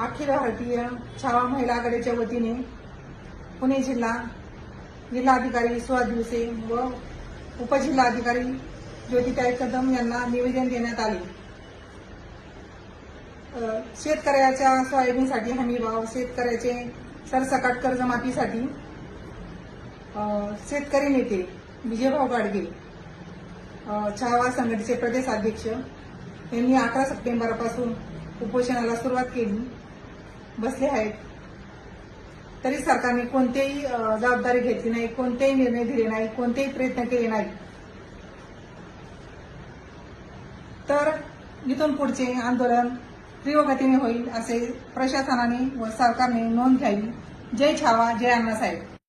अखिल भारतीय छावा महिला आघाडीच्या वतीने पुणे जिल्हा जिल्हाधिकारी सुहास दिवसे व उपजिल्हाधिकारी ज्योतिताई कदम यांना निवेदन देण्यात आले. शेतकऱ्याच्या सोयाबीनसाठी हमीभाव शेतकऱ्याचे सरसकट कर्जमाफीसाठी शेतकरी नेते विजयभाऊ गाडगे छावा संघटनेचे प्रदेश अध्यक्ष यांनी अकरा सप्टेंबरपासून उपोषणाला सुरुवात केली. बसले आहेत. तरी सरकारने कोणतेही जबाबदारी घेतली नाही कोणतेही निर्णय दिले नाही कोणतेही प्रयत्न केले नाही तर इथून पुढचे आंदोलन तीव्रगतीने होईल असे प्रशासनाने व सरकारने नोंद घ्यावी. जय छावा जय अण्णासाहेब.